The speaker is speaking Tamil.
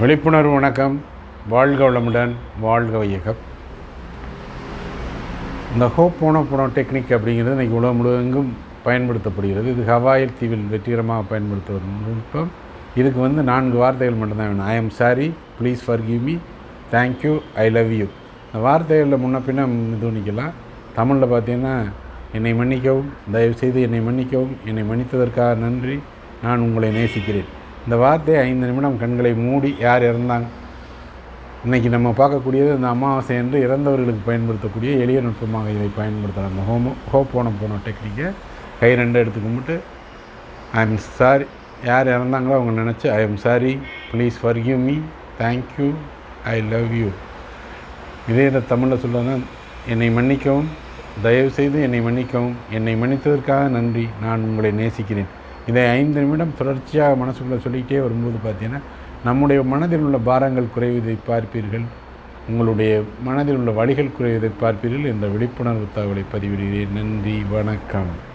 விழிப்புணர்வு வணக்கம். வாழ்க வளமுடன் வாழ்க வையகம். இந்த ஹோப் போனோ போனோ டெக்னிக் அப்படிங்கிறது இன்றைக்கி உலகம் முழுவெங்கும் பயன்படுத்தப்படுகிறது. இது ஹவாயில் தீவில் வெற்றிகரமாக பயன்படுத்த வரும் நுட்பம். இதுக்கு வந்து நான்கு வார்த்தைகள் மட்டும்தான் வேணும். I am sorry please forgive me thank you I love you இந்த வார்த்தைகளில் முன்ன பின்ன துணிக்கலாம் தமிழில் பார்த்தீங்கன்னா என்னை மன்னிக்கவும் தயவுசெய்து என்னை மன்னிக்கவும் என்னை மன்னித்ததற்காக நன்றி. நான் உங்களை நேசிக்கிறேன். இந்த வார்த்தையை ஐந்து நிமிடம் கண்களை மூடி யார் இறந்தாங்க? இன்றைக்கி நம்ம பார்க்கக்கூடியது இந்த அமாவாசை என்று இறந்தவர்களுக்கு பயன்படுத்தக்கூடிய எளிய நுட்பமாக இதை பயன்படுத்தலாம். அந்த ஹோமோ ஹோப் போன போன டெக்னிக்கை கை ரெண்டு எடுத்து கும்பிட்டு ஐ எம் சாரி யார் இறந்தாங்களோ அவங்க நினச்சி I am sorry please forgive me thank you I love you இதே இதை தமிழில் சொல்லணும் என்னை மன்னிக்கவும். தயவுசெய்து என்னை மன்னிக்கவும். என்னை மன்னித்ததற்காக நன்றி. நான் உங்களை நேசிக்கிறேன். இதை ஐந்து நிமிடம் தொடர்ச்சியாக மனசுக்குள்ளே சொல்லிக்கிட்டே வரும்போது பார்த்தீங்கன்னா நம்முடைய மனதில் உள்ள பாரங்கள் குறைவதை பார்ப்பீர்கள். உங்களுடைய மனதில் உள்ள வழிகள் குறைவதை பார்ப்பீர்கள். என்ற விழிப்புணர்வு தகவலை பதிவிடுகிறேன். நன்றி வணக்கம்.